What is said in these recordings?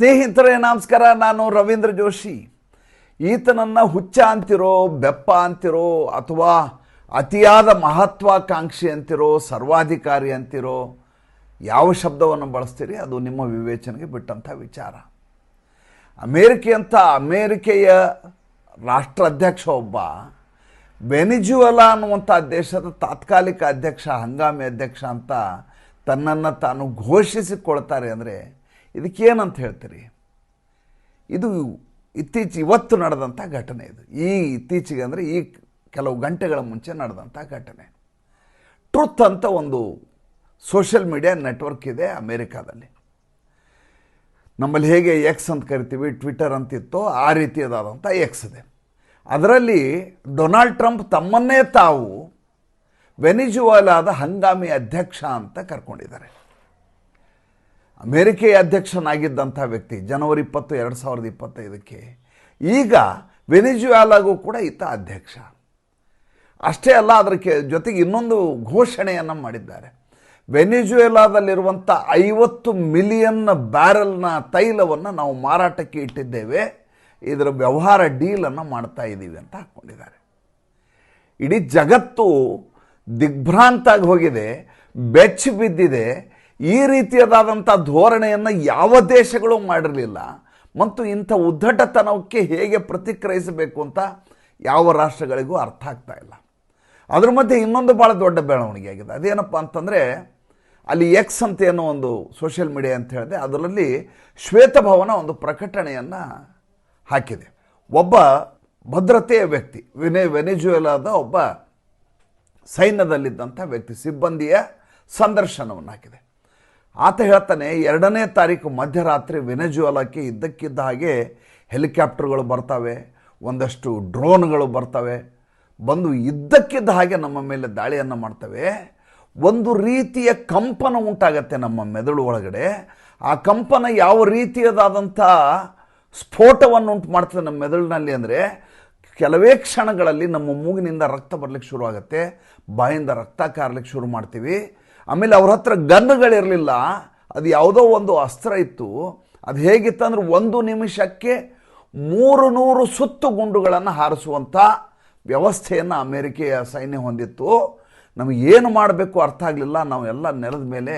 ಸ್ನೇಹಿತರೇ, ನಮಸ್ಕಾರ. ನಾನು ರವೀಂದ್ರ ಜೋಶಿ. ಈತನನ್ನು ಹುಚ್ಚ ಅಂತಿರೋ, ಬೆಪ್ಪ ಅಂತಿರೋ, ಅಥವಾ ಅತಿಯಾದ ಮಹತ್ವಾಕಾಂಕ್ಷಿ ಅಂತಿರೋ, ಸರ್ವಾಧಿಕಾರಿ ಅಂತಿರೋ, ಯಾವ ಶಬ್ದವನ್ನು ಬಳಸ್ತೀರಿ? ಅದು ನಿಮ್ಮ ವಿವೇಚನೆಗೆ ಬಿಟ್ಟಂಥ ವಿಚಾರ. ಅಮೇರಿಕೆಯಂಥ ಅಮೇರಿಕೆಯ ರಾಷ್ಟ್ರಾಧ್ಯಕ್ಷ ಒಬ್ಬ, ವೆನಿಜುವಲಾ ಅನ್ನುವಂಥ ದೇಶದ ತಾತ್ಕಾಲಿಕ ಅಧ್ಯಕ್ಷ, ಹಂಗಾಮಿ ಅಧ್ಯಕ್ಷ ಅಂತ ತನ್ನನ್ನು ತಾನು ಘೋಷಿಸಿಕೊಳ್ತಾರೆ ಅಂದರೆ ಇದಕ್ಕೇನಂತ ಹೇಳ್ತೀರಿ? ಇದು ಇತ್ತೀಚೆ ಇವತ್ತು ನಡೆದಂಥ ಘಟನೆ ಇದು. ಈ ಇತ್ತೀಚೆಗೆ ಅಂದರೆ ಈ ಕೆಲವು ಗಂಟೆಗಳ ಮುಂಚೆ ನಡೆದಂಥ ಘಟನೆ. ಟ್ರುತ್ ಅಂತ ಒಂದು ಸೋಷಿಯಲ್ ಮೀಡಿಯಾ ನೆಟ್ವರ್ಕ್ ಇದೆ ಅಮೇರಿಕಾದಲ್ಲಿ. ನಮ್ಮಲ್ಲಿ ಹೇಗೆ ಎಕ್ಸ್ ಅಂತ ಕರಿತೀವಿ ಟ್ವಿಟರ್ ಅಂತಿತ್ತೋ ಆ ರೀತಿಯದಾದಂಥ ಎಕ್ಸ್ ಇದೆ. ಅದರಲ್ಲಿ ಡೊನಾಲ್ಡ್ ಟ್ರಂಪ್ ತಮ್ಮನ್ನೇ ತಾವು ವೆನಿಜುವಾಲಾದ ಹಂಗಾಮಿ ಅಧ್ಯಕ್ಷ ಅಂತ ಕರ್ಕೊಂಡಿದ್ದಾರೆ. ಅಮೇರಿಕೆಯ ಅಧ್ಯಕ್ಷನಾಗಿದ್ದಂಥ ವ್ಯಕ್ತಿ ಜನವರಿ ಇಪ್ಪತ್ತು, ಎರಡು ಸಾವಿರದ ಇಪ್ಪತ್ತೈದಕ್ಕೆ. ಈಗ ವೆನಿಜುವಾಲಾಗೂ ಕೂಡ ಈತ ಅಧ್ಯಕ್ಷ. ಅಷ್ಟೇ ಅಲ್ಲ ಅದಕ್ಕೆ ಜೊತೆಗೆ ಇನ್ನೊಂದು ಘೋಷಣೆಯನ್ನು ಮಾಡಿದ್ದಾರೆ. ವೆನಿಜುವೆಲಾದಲ್ಲಿರುವಂಥ ಐವತ್ತು ಮಿಲಿಯನ್ ಬ್ಯಾರಲ್ನ ತೈಲವನ್ನು ನಾವು ಮಾರಾಟಕ್ಕೆ ಇಟ್ಟಿದ್ದೇವೆ. ಇದರ ವ್ಯವಹಾರ ಡೀಲನ್ನು ಮಾಡ್ತಾ ಇದ್ದೀವಿ ಅಂತ ಹಾಕ್ಕೊಂಡಿದ್ದಾರೆ. ಇಡೀ ಜಗತ್ತು ದಿಗ್ಭ್ರಾಂತಾಗಿ ಹೋಗಿದೆ, ಬೆಚ್ಚಿ ಬಿದ್ದಿದೆ. ಈ ರೀತಿಯದಾದಂಥ ಧೋರಣೆಯನ್ನು ಯಾವ ದೇಶಗಳು ಮಾಡಿರಲಿಲ್ಲ. ಮತ್ತು ಇಂಥ ಉದ್ದಟತನಕ್ಕೆ ಹೇಗೆ ಪ್ರತಿಕ್ರಿಯಿಸಬೇಕು ಅಂತ ಯಾವ ರಾಷ್ಟ್ರಗಳಿಗೂ ಅರ್ಥ ಆಗ್ತಾ ಇಲ್ಲ. ಅದ್ರ ಮಧ್ಯೆ ಇನ್ನೊಂದು ಭಾಳ ದೊಡ್ಡ ಬೆಳವಣಿಗೆ ಆಗಿದೆ. ಅದೇನಪ್ಪ ಅಂತಂದರೆ, ಅಲ್ಲಿ ಎಕ್ಸ್ ಅಂತ ಏನೋ ಒಂದು ಸೋಷಿಯಲ್ ಮೀಡಿಯಾ ಅಂತ ಹೇಳಿದೆ, ಅದರಲ್ಲಿ ಶ್ವೇತಭವನ ಒಂದು ಪ್ರಕಟಣೆಯನ್ನು ಹಾಕಿದೆ. ಒಬ್ಬ ಭದ್ರತೆಯ ವ್ಯಕ್ತಿ, ವಿನೆ ವೆನೆಜುವೆಲಾದ ಒಬ್ಬ ಸೈನ್ಯದಲ್ಲಿದ್ದಂಥ ವ್ಯಕ್ತಿ, ಸಿಬ್ಬಂದಿಯ ಸಂದರ್ಶನವನ್ನು ಹಾಕಿದೆ. ಆತ ಹೇಳ್ತಾನೆ, ಎರಡನೇ ತಾರೀಕು ಮಧ್ಯರಾತ್ರಿ ವೆನೆಜುವಲಕ್ಕೆ ಇದ್ದಕ್ಕಿದ್ದ ಹಾಗೆ ಹೆಲಿಕಾಪ್ಟರ್ಗಳು ಬರ್ತವೆ, ಒಂದಷ್ಟು ಡ್ರೋನ್ಗಳು ಬರ್ತವೆ. ಬಂದು ಇದ್ದಕ್ಕಿದ್ದ ಹಾಗೆ ನಮ್ಮ ಮೇಲೆ ದಾಳಿಯನ್ನು ಮಾಡ್ತವೆ. ಒಂದು ರೀತಿಯ ಕಂಪನ ಉಂಟಾಗತ್ತೆ ನಮ್ಮ ಮೆದುಳು ಒಳಗಡೆ. ಆ ಕಂಪನ ಯಾವ ರೀತಿಯದಾದಂಥ ಸ್ಫೋಟವನ್ನು ಉಂಟು ಮಾಡ್ತದೆ ನಮ್ಮ ಮೆದುಳಿನಲ್ಲಿ ಅಂದರೆ, ಕೆಲವೇ ಕ್ಷಣಗಳಲ್ಲಿ ನಮ್ಮ ಮೂಗಿನಿಂದ ರಕ್ತ ಬರಲಿಕ್ಕೆ ಶುರು ಆಗುತ್ತೆ ಬಾಯಿಂದ ರಕ್ತ ಕಾರ್ಲಿಕ್ಕೆ ಶುರು ಮಾಡ್ತೀವಿ. ಆಮೇಲೆ ಅವ್ರ ಹತ್ರ ಗನ್ಗಳಿರಲಿಲ್ಲ ಅದು ಯಾವುದೋ ಒಂದು ಅಸ್ತ್ರ ಇತ್ತು. ಅದು ಹೇಗಿತ್ತಂದ್ರೆ ಒಂದು ನಿಮಿಷಕ್ಕೆ ಮೂರು ನೂರು ಸುತ್ತು ಗುಂಡುಗಳನ್ನು ಹಾರಿಸುವಂಥ ವ್ಯವಸ್ಥೆಯನ್ನು ಅಮೇರಿಕೆಯ ಸೈನ್ಯ ಹೊಂದಿತ್ತು. ನಮಗೆ ಏನು ಮಾಡಬೇಕು ಅರ್ಥ ಆಗಲಿಲ್ಲ. ನಾವೆಲ್ಲ ನೆಲದ ಮೇಲೆ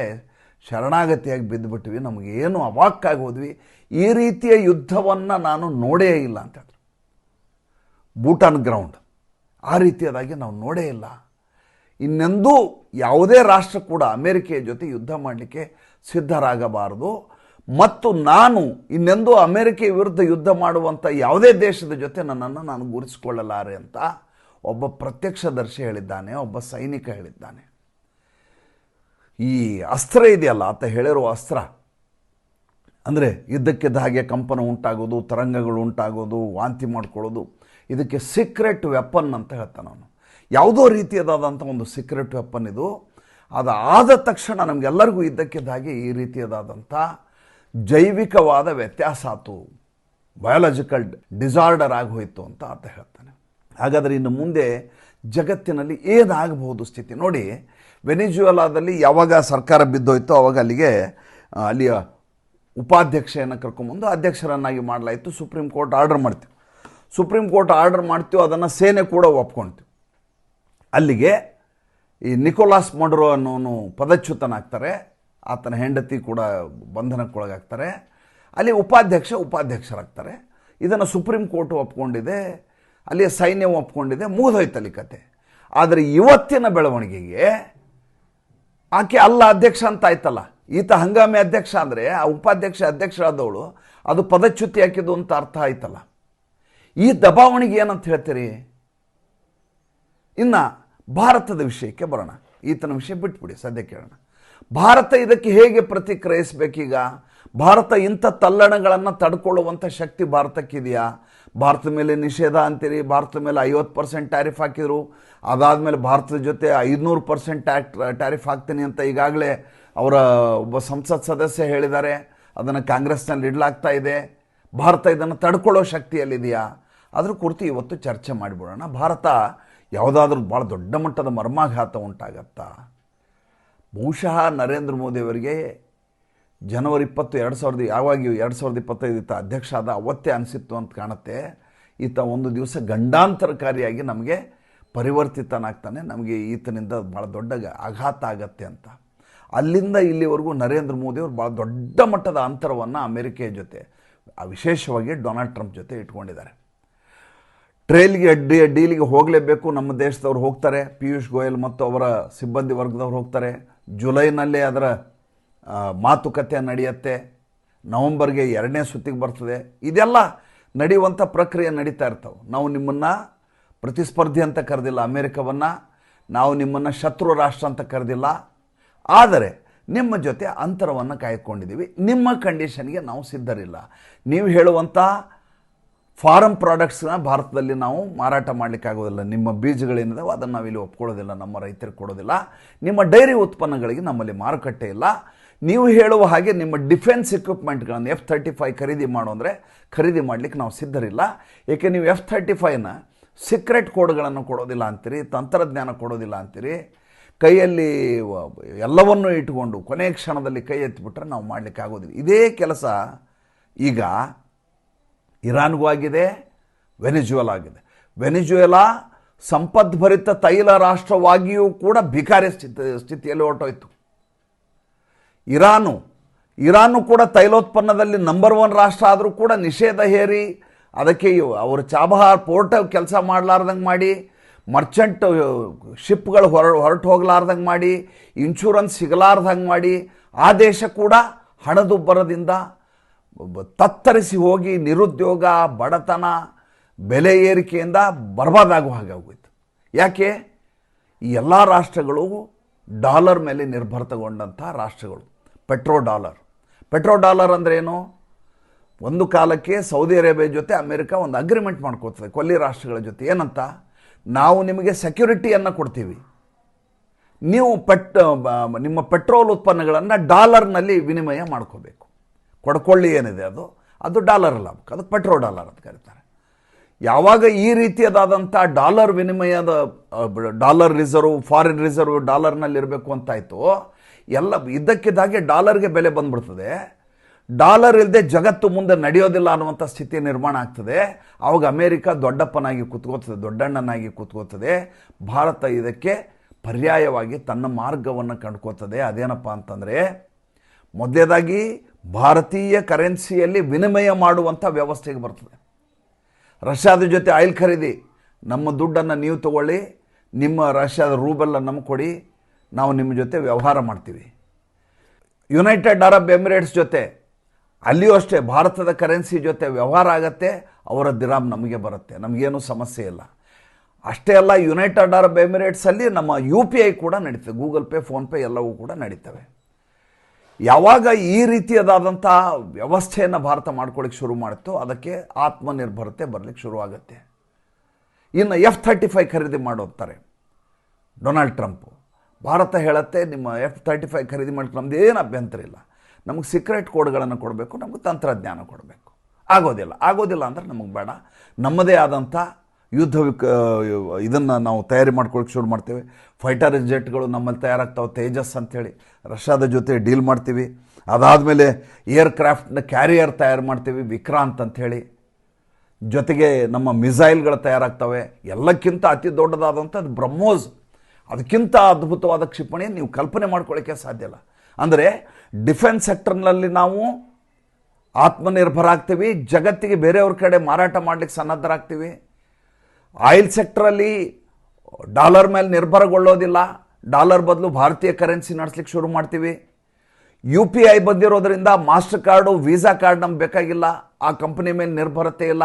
ಶರಣಾಗತಿಯಾಗಿ ಬಿದ್ದುಬಿಟ್ವಿ. ನಮಗೇನು ಅವಾಕ್ಕಾಗಿ ಹೋದ್ವಿ. ಈ ರೀತಿಯ ಯುದ್ಧವನ್ನು ನಾನು ನೋಡೇ ಇಲ್ಲ ಅಂತ ಹೇಳಿದ್ರು. ಬೂಟಾನ್ ಗ್ರೌಂಡ್. ಆ ರೀತಿಯದಾಗಿ ನಾವು ನೋಡೇ ಇಲ್ಲ. ಇನ್ನೆಂದೂ ಯಾವುದೇ ರಾಷ್ಟ್ರ ಕೂಡ ಅಮೇರಿಕೆಯ ಜೊತೆ ಯುದ್ಧ ಮಾಡಲಿಕ್ಕೆ ಸಿದ್ಧರಾಗಬಾರದು. ಮತ್ತು ನಾನು ಇನ್ನೆಂದೂ ಅಮೇರಿಕೆಯ ವಿರುದ್ಧ ಯುದ್ಧ ಮಾಡುವಂಥ ಯಾವುದೇ ದೇಶದ ಜೊತೆ ನನ್ನನ್ನು ನಾನು ಗುರುತಿಸಿಕೊಳ್ಳಲಾರೆ ಅಂತ ಒಬ್ಬ ಪ್ರತ್ಯಕ್ಷದರ್ಶಿ ಹೇಳಿದ್ದಾನೆ, ಒಬ್ಬ ಸೈನಿಕ ಹೇಳಿದ್ದಾನೆ. ಈ ಅಸ್ತ್ರ ಇದೆಯಲ್ಲ ಆತ ಹೇಳಿರುವ ಅಸ್ತ್ರ, ಅಂದರೆ ಇದ್ದಕ್ಕಿದ್ದ ಹಾಗೆ ಕಂಪನ ಉಂಟಾಗೋದು, ತರಂಗಗಳು ಉಂಟಾಗೋದು, ವಾಂತಿ ಮಾಡ್ಕೊಳ್ಳೋದು, ಇದಕ್ಕೆ ಸೀಕ್ರೆಟ್ ವೆಪನ್ ಅಂತ ಹೇಳ್ತಾನೆ ಅವನು ಯಾವುದೋ ರೀತಿಯದಾದಂಥ ಒಂದು ಸೀಕ್ರೆಟ್ ವೆಪನ್ ಇದು. ಅದು ಆದ ತಕ್ಷಣ ನಮಗೆಲ್ಲರಿಗೂ ಇದ್ದಕ್ಕಿದ್ದಾಗೆ ಈ ರೀತಿಯದಾದಂಥ ಜೈವಿಕವಾದ ವ್ಯತ್ಯಾಸ ಆತು. ಬಯಾಲಜಿಕಲ್ ಡಿಸಾರ್ಡರ್ ಆಗೋಯಿತು ಅಂತ ಆತ ಹೇಳ್ತಾನೆ. ಹಾಗಾದರೆ ಇನ್ನು ಮುಂದೆ ಜಗತ್ತಿನಲ್ಲಿ ಏನಾಗಬಹುದು ಸ್ಥಿತಿ? ನೋಡಿ ವೆನಿಜುವಲಾದಲ್ಲಿ ಯಾವಾಗ ಸರ್ಕಾರ ಬಿದ್ದೋಯ್ತೋ ಅವಾಗ ಅಲ್ಲಿಗೆ ಅಲ್ಲಿಯ ಉಪಾಧ್ಯಕ್ಷೆಯನ್ನು ಕರ್ಕೊಂಬಂದು ಅಧ್ಯಕ್ಷರನ್ನಾಗಿ ಮಾಡಲಾಯಿತು. ಸುಪ್ರೀಂ ಕೋರ್ಟ್ ಆರ್ಡರ್ ಮಾಡ್ತೀವಿ. ಸುಪ್ರೀಂ ಕೋರ್ಟ್ ಆರ್ಡರ್ ಮಾಡ್ತೀವೋ, ಅದನ್ನು ಸೇನೆ ಕೂಡ ಒಪ್ಕೊಳ್ತೀವಿ ಅಲ್ಲಿಗೆ ಈ ನಿಕೋಲಾಸ್ ಮಡ್ರೋ ಅನ್ನೋನು ಪದಚ್ಯುತನಾಗ್ತಾರೆ. ಆತನ ಹೆಂಡತಿ ಕೂಡ ಬಂಧನಕ್ಕೊಳಗಾಗ್ತಾರೆ. ಅಲ್ಲಿ ಉಪಾಧ್ಯಕ್ಷ ಉಪಾಧ್ಯಕ್ಷರಾಗ್ತಾರೆ. ಇದನ್ನು ಸುಪ್ರೀಂ ಕೋರ್ಟು ಒಪ್ಕೊಂಡಿದೆ. ಅಲ್ಲಿಯ ಸೈನ್ಯ ಒಪ್ಕೊಂಡಿದೆ. ಮುಗಿದೋಯ್ತು ಅಲ್ಲಿ ಕತೆ. ಆದರೆ ಇವತ್ತಿನ ಬೆಳವಣಿಗೆಗೆ ಆಕೆ ಅಲ್ಲ ಅಧ್ಯಕ್ಷ ಅಂತ ಆಯ್ತಲ್ಲ. ಈತ ಹಂಗಾಮಿ ಅಧ್ಯಕ್ಷ ಅಂದರೆ ಆ ಉಪಾಧ್ಯಕ್ಷ ಅಧ್ಯಕ್ಷರಾದವಳು ಅದು ಪದಚ್ಯುತಿ ಹಾಕಿದ್ದು ಅಂತ ಅರ್ಥ ಆಯ್ತಲ್ಲ. ಈ ದಬಾವಣೆಗೆ ಏನಂತ ಹೇಳ್ತೀರಿ? ಇನ್ನು ಭಾರತದ ವಿಷಯಕ್ಕೆ ಬರೋಣ. ಈತನ ವಿಷಯ ಬಿಟ್ಬಿಡಿ, ಸದ್ಯ ಕೇಳೋಣ. ಭಾರತ ಇದಕ್ಕೆ ಹೇಗೆ ಪ್ರತಿಕ್ರಿಯಿಸಬೇಕೀಗ? ಭಾರತ ಇಂಥ ತಲ್ಲಣಗಳನ್ನು ತಡ್ಕೊಳ್ಳುವಂಥ ಶಕ್ತಿ ಭಾರತಕ್ಕಿದೆಯಾ? ಭಾರತದ ಮೇಲೆ ನಿಷೇಧ ಅಂತೀರಿ, ಭಾರತದ ಮೇಲೆ ಐವತ್ತು ಪರ್ಸೆಂಟ್ ಟ್ಯಾರಿಫ್ ಹಾಕಿದರು, ಅದಾದಮೇಲೆ ಭಾರತದ ಜೊತೆ ಐದುನೂರು ಪರ್ಸೆಂಟ್ ಟ್ಯಾರಿಫ್ ಹಾಕ್ತೀನಿ ಅಂತ ಈಗಾಗಲೇ ಅವರ ಒಬ್ಬ ಸಂಸತ್ ಸದಸ್ಯ ಹೇಳಿದ್ದಾರೆ. ಅದನ್ನು ಕಾಂಗ್ರೆಸ್ನಲ್ಲಿ ಇಡಲಾಗ್ತಾ ಇದೆ. ಭಾರತ ಇದನ್ನು ತಡ್ಕೊಳ್ಳೋ ಶಕ್ತಿಯಲ್ಲಿದೆಯಾ? ಅದ್ರ ಕುರಿತು ಇವತ್ತು ಚರ್ಚೆ ಮಾಡಿಬಿಡೋಣ. ಭಾರತ ಯಾವುದಾದ್ರೂ ಭಾಳ ದೊಡ್ಡ ಮಟ್ಟದ ಮರ್ಮಾಘಾತ ಉಂಟಾಗತ್ತಾ. ಬಹುಶಃ ನರೇಂದ್ರ ಮೋದಿಯವರಿಗೆ ಜನವರಿ ಇಪ್ಪತ್ತು, ಎರಡು ಸಾವಿರದ ಯಾವಾಗ ಎರಡು ಸಾವಿರದ ಇಪ್ಪತ್ತೈದು ಇತ್ತ ಅಧ್ಯಕ್ಷ ಆದ ಅವತ್ತೇ ಅನಿಸಿತ್ತು ಅಂತ ಕಾಣುತ್ತೆ. ಈತ ಒಂದು ದಿವಸ ಗಂಡಾಂತರಕಾರಿಯಾಗಿ ನಮಗೆ ಪರಿವರ್ತಿತನಾಗ್ತಾನೆ. ನಮಗೆ ಈತನಿಂದ ಭಾಳ ದೊಡ್ಡ ಆಘಾತ ಆಗತ್ತೆ ಅಂತ. ಅಲ್ಲಿಂದ ಇಲ್ಲಿವರೆಗೂ ನರೇಂದ್ರ ಮೋದಿಯವರು ಭಾಳ ದೊಡ್ಡ ಮಟ್ಟದ ಅಂತರವನ್ನು ಅಮೆರಿಕೆಯ ಜೊತೆ ವಿಶೇಷವಾಗಿ ಡೊನಾಲ್ಡ್ ಟ್ರಂಪ್ ಜೊತೆ ಇಟ್ಕೊಂಡಿದ್ದಾರೆ. ಟ್ರೈಲ್ಗೆ ಅಡ್ಡಿ, ಡೀಲಿಗೆ ಹೋಗಲೇಬೇಕು. ನಮ್ಮ ದೇಶದವ್ರು ಹೋಗ್ತಾರೆ. ಪಿಯೂಷ್ ಗೋಯಲ್ ಮತ್ತು ಅವರ ಸಿಬ್ಬಂದಿ ವರ್ಗದವ್ರು ಹೋಗ್ತಾರೆ. ಜುಲೈನಲ್ಲಿ ಅದರ ಮಾತುಕತೆ ನಡೆಯುತ್ತೆ. ನವಂಬರ್ಗೆ ಎರಡನೇ ಸುತ್ತಿಗೆ ಬರ್ತದೆ. ಇದೆಲ್ಲ ನಡೆಯುವಂಥ ಪ್ರಕ್ರಿಯೆ ನಡೀತಾ ಇರ್ತವೆ. ನಾವು ನಿಮ್ಮನ್ನು ಪ್ರತಿಸ್ಪರ್ಧಿ ಅಂತ ಕರೆದಿಲ್ಲ. ಅಮೇರಿಕವನ್ನು ನಾವು ನಿಮ್ಮನ್ನು ಶತ್ರು ರಾಷ್ಟ್ರ ಅಂತ ಕರೆದಿಲ್ಲ. ಆದರೆ ನಿಮ್ಮ ಜೊತೆ ಅಂತರವನ್ನು ಕಾಯ್ಕೊಂಡಿದ್ದೀವಿ. ನಿಮ್ಮ ಕಂಡೀಷನ್ಗೆ ನಾವು ಸಿದ್ಧರಿಲ್ಲ. ನೀವು ಹೇಳುವಂಥ ಫಾರಮ್ ಪ್ರಾಡಕ್ಟ್ಸ್ನ ಭಾರತದಲ್ಲಿ ನಾವು ಮಾರಾಟ ಮಾಡಲಿಕ್ಕಾಗೋದಿಲ್ಲ ನಿಮ್ಮ ಬೀಜಗಳೇನಿದಾವೆ ಅದನ್ನು ನಾವಿಲ್ಲಿ ಒಪ್ಕೊಳ್ಳೋದಿಲ್ಲ, ನಮ್ಮ ರೈತರಿಗೆ ಕೊಡೋದಿಲ್ಲ. ನಿಮ್ಮ ಡೈರಿ ಉತ್ಪನ್ನಗಳಿಗೆ ನಮ್ಮಲ್ಲಿ ಮಾರುಕಟ್ಟೆ ಇಲ್ಲ. ನೀವು ಹೇಳುವ ಹಾಗೆ ನಿಮ್ಮ ಡಿಫೆನ್ಸ್ ಇಕ್ವಿಪ್ಮೆಂಟ್ಗಳನ್ನು ಎಫ್ ತರ್ಟಿ ಫೈವ್ ಖರೀದಿ ಮಾಡು ಅಂದರೆ ಖರೀದಿ ಮಾಡಲಿಕ್ಕೆ ನಾವು ಸಿದ್ಧರಿಲ್ಲ. ಏಕೆ ನೀವು ಎಫ್ ತರ್ಟಿ ಫೈವ್ನ ಸೀಕ್ರೆಟ್ ಕೋಡ್ಗಳನ್ನು ಕೊಡೋದಿಲ್ಲ ಅಂತೀರಿ, ತಂತ್ರಜ್ಞಾನ ಕೊಡೋದಿಲ್ಲ ಅಂತೀರಿ, ಕೈಯಲ್ಲಿ ಎಲ್ಲವನ್ನೂ ಇಟ್ಟುಕೊಂಡು ಕೊನೆಯ ಕ್ಷಣದಲ್ಲಿ ಕೈ ಎತ್ತಿಬಿಟ್ರೆ ನಾವು ಮಾಡಲಿಕ್ಕೆ ಆಗೋದಿಲ್ಲ. ಇದೇ ಕೆಲಸ ಈಗ ಇರಾನ್ಗೂ ಆಗಿದೆ ವೆನೆಜುವೆಲಾ ಆಗಿದೆ ವೆನೆಜುವೆಲಾ ಸಂಪದ್ಭರಿತ ತೈಲ ರಾಷ್ಟ್ರವಾಗಿಯೂ ಕೂಡ ಭಿಕಾರಿ ಸ್ಥಿತಿ, ಸ್ಥಿತಿಯಲ್ಲಿ ಹೊರಟೋಯ್ತು. ಇರಾನು ಇರಾನು ಕೂಡ ತೈಲೋತ್ಪನ್ನದಲ್ಲಿ ನಂಬರ್ ಒನ್ ರಾಷ್ಟ್ರ ಆದರೂ ಕೂಡ ನಿಷೇಧ ಹೇರಿ, ಅದಕ್ಕೆ ಅವ್ರ ಚಾಬಹಾರ್ ಪೋರ್ಟ್ ಕೆಲಸ ಮಾಡಲಾರ್ದಂಗೆ ಮಾಡಿ ಮರ್ಚೆಂಟ್ ಶಿಪ್ಗಳು ಹೊರ, ಹೊರಟು ಹೋಗಲಾರ್ದಂಗೆ ಮಾಡಿ ಇನ್ಶೂರೆನ್ಸ್ ಸಿಗಲಾರ್ದಂಗೆ ಮಾಡಿ, ಆ ದೇಶ ಕೂಡ ಹಣದುಬ್ಬರದಿಂದ ತತ್ತರಿಸಿ ಹೋಗಿ ನಿರುದ್ಯೋಗ, ಬಡತನ, ಬೆಲೆ ಏರಿಕೆಯಿಂದ ಬರ್ಬಾದಾಗುವ ಹಾಗೆ ಹೋಗೋಯ್ತು ಯಾಕೆ? ಈ ಎಲ್ಲ ರಾಷ್ಟ್ರಗಳು ಡಾಲರ್ ಮೇಲೆ ನಿರ್ಭರತಗೊಂಡಂಥ ರಾಷ್ಟ್ರಗಳು. ಪೆಟ್ರೋ ಡಾಲರ್ ಪೆಟ್ರೋ ಡಾಲರ್ ಅಂದ್ರೆ ಏನು ಒಂದು ಕಾಲಕ್ಕೆ ಸೌದಿ ಅರೇಬಿಯಾ ಜೊತೆ ಅಮೆರಿಕ ಒಂದು ಅಗ್ರಿಮೆಂಟ್ ಮಾಡ್ಕೋತದೆ, ಕೊಲ್ಲಿ ರಾಷ್ಟ್ರಗಳ ಜೊತೆ. ಏನಂತ? ನಾವು ನಿಮಗೆ ಸೆಕ್ಯೂರಿಟಿಯನ್ನು ಕೊಡ್ತೀವಿ. ನೀವು ಪೆಟ್, ನಿಮ್ಮ ಪೆಟ್ರೋಲ್ ಉತ್ಪನ್ನಗಳನ್ನು ಡಾಲರ್ನಲ್ಲಿ ವಿನಿಮಯ ಮಾಡ್ಕೋಬೇಕು. ಕೊಡ್ಕೊಳ್ಳಿ ಏನಿದೆ ಅದು? ಅದು ಡಾಲರ್ ಅಲ್ಲ ಅದಕ್ಕೆ. ಪೆಟ್ರೋ ಡಾಲರ್ ಅಂತ ಕರೀತಾರೆ. ಯಾವಾಗ ಈ ರೀತಿಯದಾದಂಥ ಡಾಲರ್ ವಿನಿಮಯದ ಡಾಲರ್ ರಿಸರ್ವ್, ಫಾರಿನ್ ರಿಸರ್ವ್ ಡಾಲರ್ನಲ್ಲಿರಬೇಕು ಅಂತಾಯಿತು, ಎಲ್ಲ ಇದ್ದಕ್ಕಿದ್ದಾಗೆ ಡಾಲರ್ಗೆ ಬೆಲೆ ಬಂದ್ಬಿಡ್ತದೆ. ಡಾಲರ್ ಇಲ್ಲದೆ ಜಗತ್ತು ಮುಂದೆ ನಡೆಯೋದಿಲ್ಲ ಅನ್ನುವಂಥ ಸ್ಥಿತಿ ನಿರ್ಮಾಣ ಆಗ್ತದೆ. ಆವಾಗ ಅಮೇರಿಕ ದೊಡ್ಡಪ್ಪನಾಗಿ ಕೂತ್ಕೋತದೆ, ದೊಡ್ಡಣ್ಣನಾಗಿ ಕೂತ್ಕೋತದೆ. ಭಾರತ ಇದಕ್ಕೆ ಪರ್ಯಾಯವಾಗಿ ತನ್ನ ಮಾರ್ಗವನ್ನು ಕಂಡುಕೋತದೆ ಅದೇನಪ್ಪ ಅಂತಂದರೆ, ಮೊದಲೇದಾಗಿ ಭಾರತೀಯ ಕರೆನ್ಸಿಯಲ್ಲಿ ವಿನಿಮಯ ಮಾಡುವಂಥ ವ್ಯವಸ್ಥೆಗೆ ಬರ್ತದೆ. ರಷ್ಯಾದ ಜೊತೆ ಆಯಿಲ್ ಖರೀದಿ, ನಮ್ಮ ದುಡ್ಡನ್ನು ನೀವು ತಗೊಳ್ಳಿ, ನಿಮ್ಮ ರಷ್ಯಾದ ರೂಬೆಲ್ಲ ನಮ್ಗೆ ಕೊಡಿ, ನಾವು ನಿಮ್ಮ ಜೊತೆ ವ್ಯವಹಾರ ಮಾಡ್ತೀವಿ. ಯುನೈಟೆಡ್ ಅರಬ್ ಎಮಿರೇಟ್ಸ್ ಜೊತೆ, ಅಲ್ಲಿಯೂ ಅಷ್ಟೇ ಭಾರತದ ಕರೆನ್ಸಿ ಜೊತೆ ವ್ಯವಹಾರ ಆಗತ್ತೆ, ಅವರ ದಿರಾಮ್ ನಮಗೆ ಬರುತ್ತೆ, ನಮಗೇನು ಸಮಸ್ಯೆ ಇಲ್ಲ. ಅಷ್ಟೇ ಅಲ್ಲ, ಯುನೈಟೆಡ್ ಅರಬ್ ಎಮಿರೇಟ್ಸಲ್ಲಿ ನಮ್ಮ ಯು ಪಿ ಐ ಕೂಡ ನಡೀತದೆ, ಗೂಗಲ್ ಪೇ ಫೋನ್ಪೇ ಎಲ್ಲವೂ ಕೂಡ ನಡೀತವೆ. ಯಾವಾಗ ಈ ರೀತಿಯದಾದಂಥ ವ್ಯವಸ್ಥೆಯನ್ನು ಭಾರತ ಮಾಡ್ಕೊಳ್ಳಿಕ್ಕೆ ಶುರು ಮಾಡುತ್ತೋ ಅದಕ್ಕೆ ಆತ್ಮನಿರ್ಭರತೆ ಬರಲಿಕ್ಕೆ ಶುರುವಾಗುತ್ತೆ. ಇನ್ನು ಎಫ್ ತರ್ಟಿ ಫೈವ್ ಖರೀದಿ ಮಾಡೋತ್ತಾರೆ ಡೊನಾಲ್ಡ್ ಟ್ರಂಪು. ಭಾರತ ಹೇಳುತ್ತೆ, ನಿಮ್ಮ ಎಫ್ ತರ್ಟಿ ಫೈವ್ ಖರೀದಿ ಮಾಡಕ್ಕೆ ನಮ್ದು ಏನು ಅಭ್ಯಂತರ ಇಲ್ಲ. ನಮಗೆ ಸೀಕ್ರೆಟ್ ಕೋಡ್ಗಳನ್ನು ಕೊಡಬೇಕು, ನಮಗೆ ತಂತ್ರಜ್ಞಾನ ಕೊಡಬೇಕು. ಆಗೋದಿಲ್ಲ. ಆಗೋದಿಲ್ಲ ಅಂದ್ರೆ ನಮಗೆ ಬೇಡ. ನಮ್ಮದೇ ಆದಂಥ ಯುದ್ಧ ಇದನ್ನು ನಾವು ತಯಾರಿ ಮಾಡ್ಕೊಳ್ಳಿಕ್ಕೆ ಶುರು ಮಾಡ್ತೇವೆ. ಫೈಟರ್ ಜೆಟ್ಗಳು ನಮ್ಮಲ್ಲಿ ತಯಾರಾಗ್ತಾವೆ. ತೇಜಸ್ ಅಂಥೇಳಿ ರಷ್ಯಾದ ಜೊತೆ ಡೀಲ್ ಮಾಡ್ತೀವಿ. ಅದಾದಮೇಲೆ ಏರ್ಕ್ರಾಫ್ಟ್ನ ಕ್ಯಾರಿಯರ್ ತಯಾರು ಮಾಡ್ತೀವಿ. ವಿಕ್ರಾಂತ್ ಅಂಥೇಳಿ. ಜೊತೆಗೆ ನಮ್ಮ ಮಿಸೈಲ್ಗಳು ತಯಾರಾಗ್ತವೆ. ಎಲ್ಲಕ್ಕಿಂತ ಅತಿ ದೊಡ್ಡದಾದಂಥದ್ದು ಬ್ರಹ್ಮೋಸ್. ಅದಕ್ಕಿಂತ ಅದ್ಭುತವಾದ ಕ್ಷಿಪಣಿ ನೀವು ಕಲ್ಪನೆ ಮಾಡ್ಕೊಳ್ಳೋಕ್ಕೆ ಸಾಧ್ಯ ಇಲ್ಲ. ಅಂದರೆ ಡಿಫೆನ್ಸ್ ಸೆಕ್ಟರ್ನಲ್ಲಿ ನಾವು ಆತ್ಮನಿರ್ಭರ ಆಗ್ತೀವಿ. ಜಗತ್ತಿಗೆ ಬೇರೆಯವ್ರ ಕಡೆ ಮಾರಾಟ ಮಾಡಲಿಕ್ಕೆ ಸನ್ನದ್ಧರಾಗ್ತೀವಿ. ಆಯಿಲ್ ಸೆಕ್ಟ್ರಲ್ಲಿ ಡಾಲರ್ ಮೇಲೆ ನಿರ್ಭರಗೊಳ್ಳೋದಿಲ್ಲ. ಡಾಲರ್ ಬದಲು ಭಾರತೀಯ ಕರೆನ್ಸಿ ನಡೆಸ್ಲಿಕ್ಕೆ ಶುರು ಮಾಡ್ತೀವಿ. ಯು ಪಿ ಐ ಬಂದಿರೋದ್ರಿಂದ ಮಾಸ್ಟರ್ ಕಾರ್ಡು ವೀಸಾ ಕಾರ್ಡ್ ನಮ್ಗೆ ಬೇಕಾಗಿಲ್ಲ. ಆ ಕಂಪನಿ ಮೇಲೆ ನಿರ್ಭರತೆ ಇಲ್ಲ.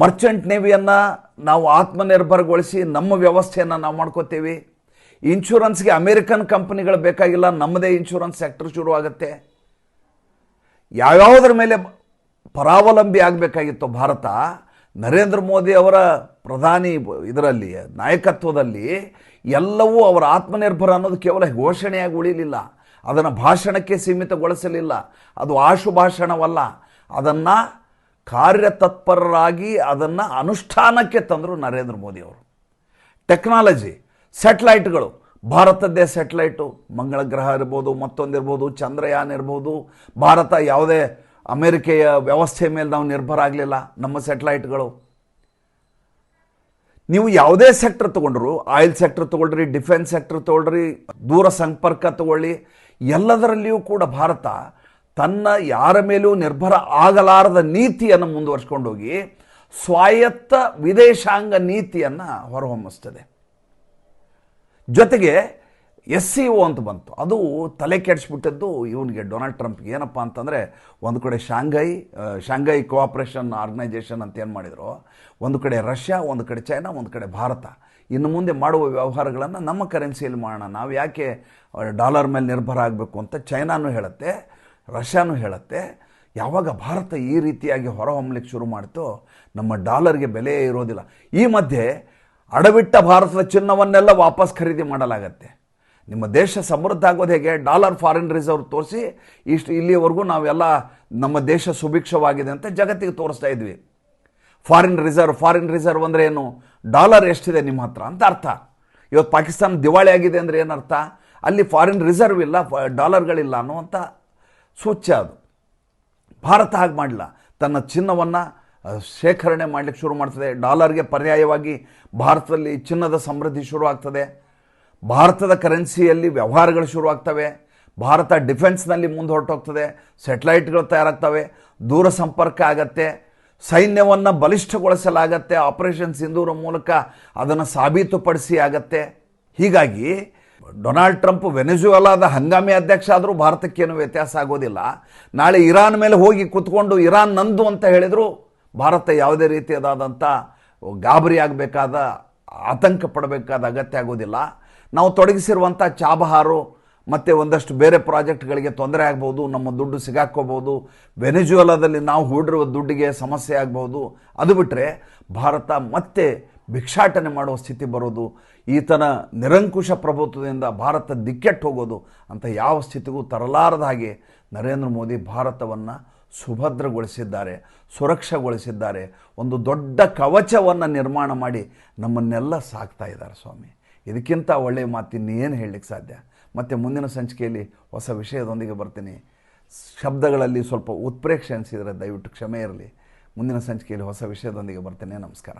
ಮರ್ಚೆಂಟ್ ನೇವಿಯನ್ನು ನಾವು ಆತ್ಮನಿರ್ಭರಗೊಳಿಸಿ ನಮ್ಮ ವ್ಯವಸ್ಥೆಯನ್ನು ನಾವು ಮಾಡ್ಕೋತೀವಿ. ಇನ್ಶೂರೆನ್ಸ್ಗೆ ಅಮೇರಿಕನ್ ಕಂಪ್ನಿಗಳು ಬೇಕಾಗಿಲ್ಲ. ನಮ್ಮದೇ ಇನ್ಶೂರೆನ್ಸ್ ಸೆಕ್ಟರ್ ಶುರು ಆಗುತ್ತೆ. ಯಾವ್ಯಾವುದ್ರ ಮೇಲೆ ಪರಾವಲಂಬಿ ಆಗಬೇಕಾಗಿತ್ತು ಭಾರತ ನರೇಂದ್ರ ಮೋದಿ ಅವರ ಪ್ರಧಾನಿ ಇದರಲ್ಲಿ, ನಾಯಕತ್ವದಲ್ಲಿ ಎಲ್ಲವೂ ಅವರ ಆತ್ಮನಿರ್ಭರ ಅನ್ನೋದು ಕೇವಲ ಘೋಷಣೆಯಾಗಿ ಉಳಿಲಿಲ್ಲ. ಅದನ್ನು ಭಾಷಣಕ್ಕೆ ಸೀಮಿತಗೊಳಿಸಲಿಲ್ಲ. ಅದು ಆಶು ಭಾಷಣವಲ್ಲ. ಅದನ್ನು ಕಾರ್ಯತತ್ಪರರಾಗಿ ಅದನ್ನು ಅನುಷ್ಠಾನಕ್ಕೆ ತಂದರು ನರೇಂದ್ರ ಮೋದಿ ಅವರು. ಟೆಕ್ನಾಲಜಿ, ಸ್ಯಾಟ್ಲೈಟ್ಗಳು. ಭಾರತದ್ದೇ ಸ್ಯಾಟ್ಲೈಟು. ಮಂಗಳ ಗ್ರಹ ಇರ್ಬೋದು, ಮತ್ತೊಂದಿರ್ಬೋದು, ಚಂದ್ರಯಾನ್ ಇರ್ಬೋದು. ಭಾರತ ಯಾವುದೇ ಅಮೇರಿಕೆಯ ವ್ಯವಸ್ಥೆ ಮೇಲೆ ನಾವು ನಿರ್ಭರ ಆಗಲಿಲ್ಲ, ನಮ್ಮ ಸ್ಯಾಟಲೈಟ್ಗಳು. ನೀವು ಯಾವುದೇ ಸೆಕ್ಟರ್ ತಗೊಂಡ್ರು, ಆಯಿಲ್ ಸೆಕ್ಟರ್ ತೊಗೊಳ್ರಿ, ಡಿಫೆನ್ಸ್ ಸೆಕ್ಟರ್ ತೊಗೊಳ್ರಿ, ದೂರ ಸಂಪರ್ಕ ತಗೊಳ್ಳಿ, ಎಲ್ಲದರಲ್ಲಿಯೂ ಕೂಡ ಭಾರತ ತನ್ನ ಯಾರ ಮೇಲೂ ನಿರ್ಭರ ಆಗಲಾರದ ನೀತಿಯನ್ನು ಮುಂದುವರ್ಸ್ಕೊಂಡೋಗಿ ಸ್ವಾಯತ್ತ ವಿದೇಶಾಂಗ ನೀತಿಯನ್ನು ಹೊರಹೊಮ್ಮಿಸ್ತದೆ. ಜೊತೆಗೆ ಎಸ್ ಸಿ ಒ ಅಂತ ಬಂತು. ಅದು ತಲೆ ಕೆಡಿಸ್ಬಿಟ್ಟದ್ದು ಇವನಿಗೆ ಡೊನಾಲ್ಡ್ ಟ್ರಂಪ್ಗೆ. ಏನಪ್ಪ ಅಂತಂದರೆ ಒಂದು ಕಡೆ ಶಾಂಘೈ ಶಾಂಘೈ ಕೋಆಪ್ರೇಷನ್ ಆರ್ಗನೈಜೇಷನ್ ಅಂತ ಏನು ಮಾಡಿದರು? ಒಂದು ಕಡೆ ರಷ್ಯಾ, ಒಂದು ಕಡೆ ಚೈನಾ, ಒಂದು ಕಡೆ ಭಾರತ. ಇನ್ನು ಮುಂದೆ ಮಾಡುವ ವ್ಯವಹಾರಗಳನ್ನು ನಮ್ಮ ಕರೆನ್ಸಿಯಲ್ಲಿ ಮಾಡೋಣ. ನಾವು ಯಾಕೆ ಡಾಲರ್ ಮೇಲೆ ನಿರ್ಭರ ಆಗಬೇಕು ಅಂತ ಚೈನಾನು ಹೇಳುತ್ತೆ, ರಷ್ಯಾನು ಹೇಳುತ್ತೆ. ಯಾವಾಗ ಭಾರತ ಈ ರೀತಿಯಾಗಿ ಹೊರಹೊಮ್ಮಲಿಕ್ಕೆ ಶುರು ಮಾಡ್ತೋ, ನಮ್ಮ ಡಾಲರ್ಗೆ ಬೆಲೆಯೇ ಇರೋದಿಲ್ಲ. ಈ ಮಧ್ಯೆ ಅಡವಿಟ್ಟ ಭಾರತದ ಚಿನ್ನವನ್ನೆಲ್ಲ ವಾಪಸ್ ಖರೀದಿ ಮಾಡಲಾಗತ್ತೆ. ನಿಮ್ಮ ದೇಶ ಸಮೃದ್ಧ ಆಗೋದು ಹೇಗೆ? ಡಾಲರ್ ಫಾರಿನ್ ರಿಸರ್ವ್ ತೋರಿಸಿ, ಇಷ್ಟು ಇಲ್ಲಿವರೆಗೂ ನಾವೆಲ್ಲ ನಮ್ಮ ದೇಶ ಸುಭಿಕ್ಷವಾಗಿದೆ ಅಂತ ಜಗತ್ತಿಗೆ ತೋರಿಸ್ತಾ ಇದ್ವಿ. ಫಾರಿನ್ ರಿಸರ್ವ್ ಫಾರಿನ್ ರಿಸರ್ವ್ ಅಂದರೆ ಏನು? ಡಾಲರ್ ಎಷ್ಟಿದೆ ನಿಮ್ಮ ಹತ್ರ ಅಂತ ಅರ್ಥ. ಇವತ್ತು ಪಾಕಿಸ್ತಾನ ದಿವಾಳಿ ಆಗಿದೆ ಅಂದರೆ ಏನರ್ಥ ಅಲ್ಲಿ ಫಾರಿನ್ ರಿಸರ್ವ್ ಇಲ್ಲ ಡಾಲರ್ಗಳಿಲ್ಲ ಅನ್ನುವಂಥ ಸೂಚ್ಯ ಅದು. ಭಾರತ ಹಾಗೆ ಮಾಡಲ್ಲ ತನ್ನ ಚಿನ್ನವನ್ನು ಶೇಖರಣೆ ಮಾಡಲಿಕ್ಕೆ ಶುರು ಮಾಡ್ತದೆ. ಡಾಲರ್ಗೆ ಪರ್ಯಾಯವಾಗಿ ಭಾರತದಲ್ಲಿ ಚಿನ್ನದ ಸಮೃದ್ಧಿ ಶುರು ಆಗ್ತದೆ. ಭಾರತದ ಕರೆನ್ಸಿಯಲ್ಲಿ ವ್ಯವಹಾರಗಳು ಶುರುವಾಗ್ತವೆ, ಭಾರತ ಡಿಫೆನ್ಸ್ನಲ್ಲಿ ಮುಂದೆ ಹೊರಟೋಗ್ತದೆ ಸೆಟಲೈಟ್ಗಳು ತಯಾರಾಗ್ತವೆ, ದೂರ ಸಂಪರ್ಕ ಆಗತ್ತೆ, ಸೈನ್ಯವನ್ನು ಬಲಿಷ್ಠಗೊಳಿಸಲಾಗತ್ತೆ, ಆಪರೇಷನ್ ಸಿಂಧೂರ ಮೂಲಕ ಅದನ್ನು ಸಾಬೀತುಪಡಿಸಿ ಆಗತ್ತೆ. ಹೀಗಾಗಿ ಡೊನಾಲ್ಡ್ ಟ್ರಂಪ್ ವೆನೆಜುವೆಲಾದ ಹಂಗಾಮಿ ಅಧ್ಯಕ್ಷ ಆದರೂ ಭಾರತಕ್ಕೇನು ವ್ಯತ್ಯಾಸ ಆಗೋದಿಲ್ಲ. ನಾಳೆ ಇರಾನ್ ಮೇಲೆ ಹೋಗಿ ಕೂತ್ಕೊಂಡು ಇರಾನ್ ನಂದು ಅಂತ ಹೇಳಿದರೂ, ಭಾರತ ಯಾವುದೇ ರೀತಿಯಾದಂಥ ಗಾಬರಿ ಆಗಬೇಕಾದ, ಆತಂಕ ಪಡಬೇಕಾದ ಅಗತ್ಯ ಆಗೋದಿಲ್ಲ. ನಾವು ತೊಡಗಿಸಿರುವಂಥ ಚಾಬಹಾರು, ಮತ್ತು ಒಂದಷ್ಟು ಬೇರೆ ಪ್ರಾಜೆಕ್ಟ್ಗಳಿಗೆ ತೊಂದರೆ ಆಗ್ಬೋದು, ನಮ್ಮ ದುಡ್ಡು ಸಿಗಾಕೋಬೋದು ವೆನೆಜುವೆಲಾದಲ್ಲಿ ನಾವು ಹೂಡಿರುವ ದುಡ್ಡಿಗೆ ಸಮಸ್ಯೆ ಆಗ್ಬೋದು, ಅದು ಬಿಟ್ಟರೆ ಭಾರತ ಮತ್ತೆ ಭಿಕ್ಷಾಟನೆ ಮಾಡುವ ಸ್ಥಿತಿ ಬರೋದು, ಈತನ ನಿರಂಕುಶ ಪ್ರಭುತ್ವದಿಂದ ಭಾರತ ದಿಕ್ಕೆಟ್ಟು ಹೋಗೋದು ಅಂತ ಯಾವ ಸ್ಥಿತಿಗೂ ತರಲಾರದ ಹಾಗೆ ನರೇಂದ್ರ ಮೋದಿ ಭಾರತವನ್ನು ಸುಭದ್ರಗೊಳಿಸಿದ್ದಾರೆ, ಸುರಕ್ಷಗೊಳಿಸಿದ್ದಾರೆ, ಒಂದು ದೊಡ್ಡ ಕವಚವನ್ನು ನಿರ್ಮಾಣ ಮಾಡಿ ನಮ್ಮನ್ನೆಲ್ಲ ಸಾಕ್ತಾ ಇದ್ದಾರೆ ಸ್ವಾಮಿ. ಇದಕ್ಕಿಂತ ಒಳ್ಳೆಯ ಮಾತಿನ್ನೇನು ಹೇಳಲಿಕ್ಕೆ ಸಾಧ್ಯ? ಮತ್ತು ಮುಂದಿನ ಸಂಚಿಕೆಯಲ್ಲಿ ಹೊಸ ವಿಷಯದೊಂದಿಗೆ ಬರ್ತೀನಿ. ಶಬ್ದಗಳಲ್ಲಿ ಸ್ವಲ್ಪ ಉತ್ಪ್ರೇಕ್ಷೆ ಅನಿಸಿದರೆ ದಯವಿಟ್ಟು ಕ್ಷಮೆ ಇರಲಿ. ಮುಂದಿನ ಸಂಚಿಕೆಯಲ್ಲಿ ಹೊಸ ವಿಷಯದೊಂದಿಗೆ ಬರ್ತೇನೆ. ನಮಸ್ಕಾರ.